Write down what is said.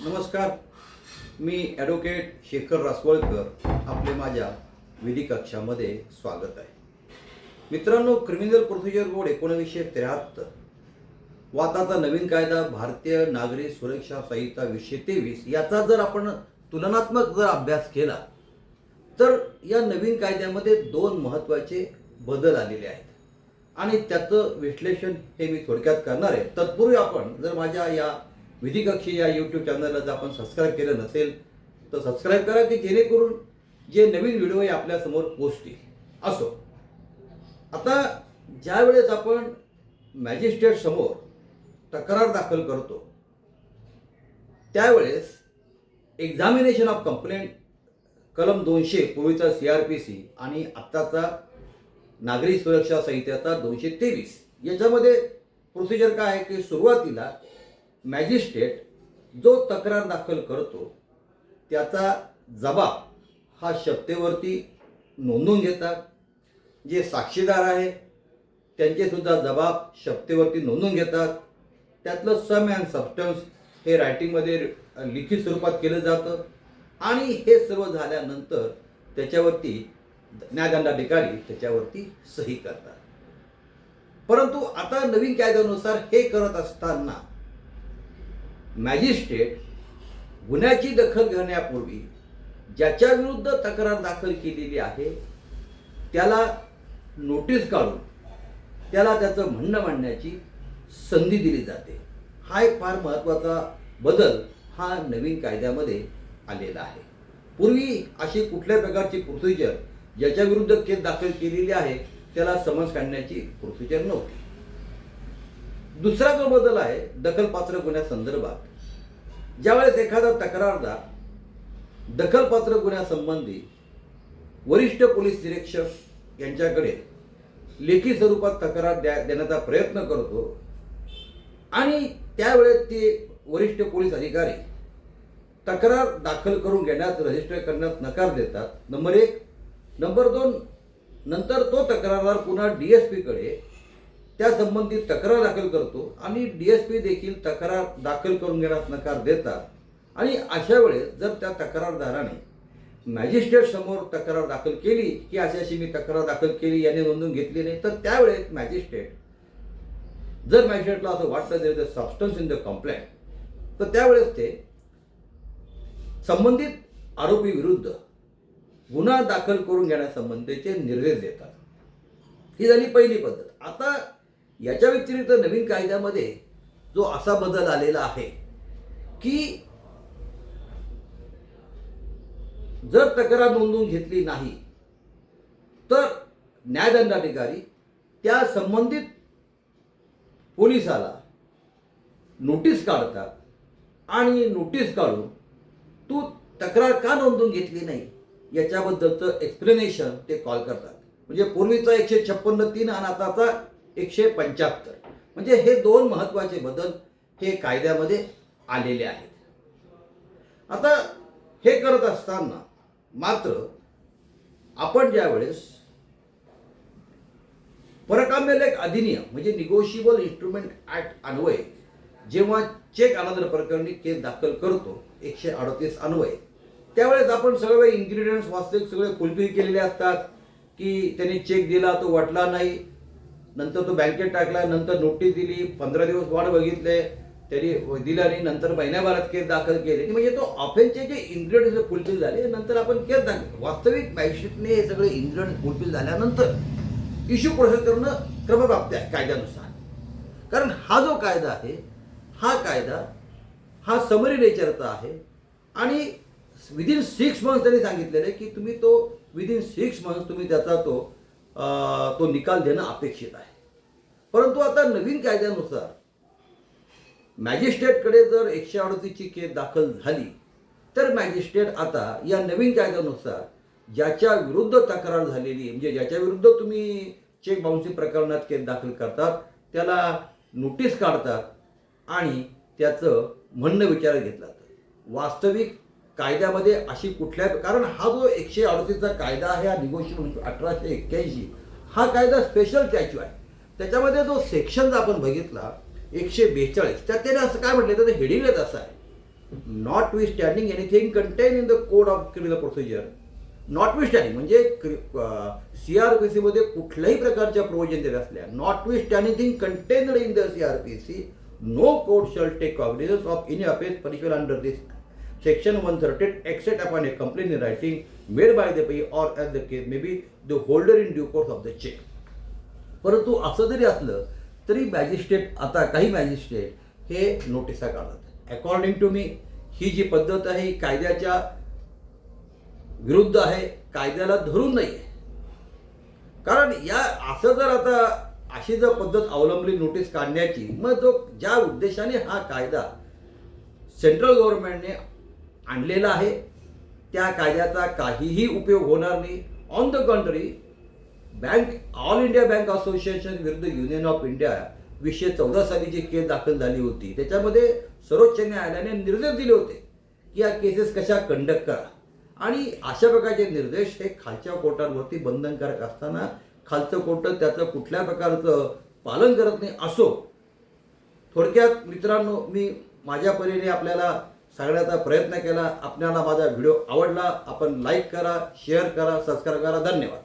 नमस्कार. मी ॲडव्होकेट शेखर रासवळकर. आपले माझ्या विधी कक्षामध्ये स्वागत आहे. मित्रांनो क्रिमिनल प्रोसिजर कोड एकोणीसशे त्र्याहत्तर. व आताचा नवीन कायदा भारतीय नागरी सुरक्षा संहिता वीसशे तेवीस याचा जर आपण तुलनात्मक जर अभ्यास केला तर या नवीन कायद्यामध्ये दोन महत्त्वाचे बदल आलेले आहेत. आणि त्याचं विश्लेषण हे मी थोडक्यात करणार आहे. तत्पूर्वी आपण जर माझ्या या विधी कक्षी या यूट्यूब चॅनलला जर आपण सबस्क्राईब केलं नसेल तर सबस्क्राईब करा की जेणेकरून जे नवीन व्हिडिओ आहे आपल्यासमोर पोचतील. असो. आता ज्यावेळेस आपण मॅजिस्ट्रेट समोर तक्रार दाखल करतो त्यावेळेस एक्झामिनेशन ऑफ कंप्लेंट कलम दोनशे पूर्वीचा सी आर पी सी आणि आत्ताचा नागरी सुरक्षा संहितेचा दोनशे तेवीस. याच्यामध्ये प्रोसिजर काय आहे की सुरुवातीला मॅजिस्ट्रेट जो तक्रार दाखल करतो त्याचा जबाब हा शब्देवरती नोंदवून घेतात. जे साक्षीदार आहे त्यांचेसुद्धा जबाब शब्देवरती नोंदवून घेतात. त्यातलं सम अँड सबस्टन्स हे रायटिंगमध्ये लिखित स्वरूपात केलं जातं. आणि हे सर्व झाल्यानंतर त्याच्यावरती न्यायदंडाधिकारी त्याच्यावरती सही करतात. परंतु आता नवीन कायद्यानुसार हे करत असताना मॅजिस्ट्रेट गुन्ह्याची दखल घेण्यापूर्वी ज्याच्या विरुद्ध तक्रार दाखल केलेली आहे त्याला नोटीस काढून त्याला त्याचं म्हणणं मांडण्याची संधी दिली जाते. हा एक फार महत्त्वाचा बदल हा नवीन कायद्यामध्ये आलेला आहे. पूर्वी अशी कुठल्या प्रकारची प्रोसिजर ज्याच्या विरुद्ध केस दाखल केलेली आहे त्याला समज काढण्याची प्रोसिजर नव्हती. दुसरा जो बदल आहे दखलपात्र गुन्ह्यासंदर्भात ज्यावेळेस एखादा तक्रारदार दखलपात्र गुन्ह्यासंबंधी वरिष्ठ पोलीस निरीक्षक यांच्याकडे लेखी स्वरूपात तक्रार द्या देण्याचा प्रयत्न करतो आणि त्यावेळेस ते वरिष्ठ पोलीस अधिकारी तक्रार दाखल करून घेण्यात रजिस्टर करण्यास नकार देतात. नंबर एक. नंबर दोन. नंतर तो तक्रारदार पुन्हा डी एस पीकडे त्या संबंधित तक्रार दाखल करतो आणि डी एस पी देखील तक्रार दाखल करून घेण्यास नकार देतात. आणि अशा वेळेस जर त्या तक्रारदाराने मॅजिस्ट्रेट समोर तक्रार दाखल केली की अशी अशी मी तक्रार दाखल केली याने नोंदून घेतली नाही तर त्यावेळेस मॅजिस्ट्रेट जर मॅजिस्ट्रेटला असं वाटतं there the substance in the complaint तर त्यावेळेस ते संबंधित आरोपी विरुद्ध गुन्हा दाखल करून घेण्यासंबंधीचे निर्देश देतात. ही झाली पहिली पद्धत. आता याच्या व्यतिरिक्त नवीन कायद्यामध्ये जो असा बदल आलेला आहे की जर तक्रार नोंदवून घेतली नाही तर न्यायदंडाधिकारी त्या संबंधित पोलिसाला नोटीस काढतात आणि नोटीस काढून तू तक्रार का नोंदवून घेतली नाही याच्याबद्दलचं एक्सप्लेनेशन ते कॉल करतात. म्हणजे पूर्वीचा एकशे छप्पन्न तीन आणि आताचा एकशे पंच्याहत्तर. म्हणजे हे दोन महत्त्वाचे बदल हे कायद्यामध्ये आलेले आहेत. आता हे करत असताना मात्र आपण ज्यावेळेस परकाम्यलेख अधिनियम म्हणजे निगोशिएबल इन्स्ट्रुमेंट ऍक्ट अन्वये जेव्हा चेक अनादर प्रकरणी केस दाखल करतो एकशे अडतीस अन्वये त्यावेळेस आपण सगळे इन्ग्रेडियंट्स वास्तविक सगळे फुलफिल केलेले असतात की त्यांनी चेक दिला तो वाटला नाही नंतर तो बँकेत टाकला नंतर नोटीस दिली पंधरा दिवस वाढ बघितले त्यांनी दिला आणि नंतर महिन्याभरात केस दाखल केले. म्हणजे तो ऑफेन्सचे जे इन्ग्रेडियंट फुलफिल झाले नंतर आपण केस दाखल वास्तविक मॅजिस्ट्रेटने हे सगळे इन्ग्रेडियंट फुलफिल झाल्यानंतर इश्यू प्रोसेस करणं क्रमप्राप्त आहे कायद्यानुसार. कारण हा जो कायदा आहे हा कायदा हा समरी नेचरचा आहे आणि विदिन सिक्स मंथ्स त्यांनी सांगितलेलं आहे की तुम्ही तो विदिन सिक्स मंथ्स तुम्ही त्याचा तो तो निकाल देणं अपेक्षित आहे. परंतु आता नवीन कायद्यानुसार मॅजिस्ट्रेटकडे जर एकशे अडतीसची केस दाखल झाली तर मॅजिस्ट्रेट आता या नवीन कायद्यानुसार ज्याच्या विरुद्ध तक्रार झालेली आहे म्हणजे ज्याच्या विरुद्ध तुम्ही चेक बाउन्सिंग प्रकरणात केस दाखल करतात त्याला नोटीस काढतात आणि त्याचं म्हणणं विचारात घेतलं जातं. वास्तविक कायद्यामध्ये अशी कुठल्या कारण हा जो एकशे अडतीसचा कायदा आहे हा निगोशिएशन अठराशे एक्क्याऐंशी हा कायदा स्पेशल स्टॅच्यू आहे. त्याच्यामध्ये जो सेक्शन आपण बघितला एकशे बेचाळीस त्यात त्याने असं काय म्हटलं त्याचं हेडिंगच असं आहे. Notwithstanding anything contain in the code of criminal procedure notwithstanding म्हणजे सी आर पी सीमध्ये कुठल्याही प्रकारच्या प्रोव्हिजन दिल्या असल्या notwithstanding contained in the C R P C no court shall take cognizance of any offence punishable under this section one thirty eight except upon a complaint in writing made by the payee or as the case may be the holder in due course of the cheque परंतु असं जरी असलं तरी magistrate आता काही magistrate हे नोटिसा काढतात. अकॉर्डिंग टू मी ही जी पद्धत आहे ही कायद्याच्या विरुद्ध आहे कायद्याला धरून नाही आहे कारण या असं जर आता अशी जर पद्धत अवलंबली नोटीस काढण्याची मग तो ज्या उद्देशाने हा कायदा सेंट्रल गव्हर्नमेंटने आणलेला आहे त्या कायद्याचा काहीही उपयोग होणार नाही. On the country bank all India bank association विरुद्ध युनियन ऑफ इंडिया वीसशे चौदा साली जी केस दाखल झाली होती त्याच्यामध्ये सर्वोच्च न्यायालयाने निर्देश दिले होते की या केसेस कशा कंडक्ट करा. आणि अशा प्रकारचे निर्देश हे खालच्या कोर्टांवरती बंधनकारक असताना खालचं कोर्ट त्याचं कुठल्या प्रकारचं पालन करत नाही असो थोडक्यात मित्रांनो मी माझ्या परीने आपल्याला सांगण्याचा प्रयत्न केला. आपल्याला माझा व्हिडिओ आवडला आपण लाईक करा शेअर करा सबस्क्राईब करा. धन्यवाद.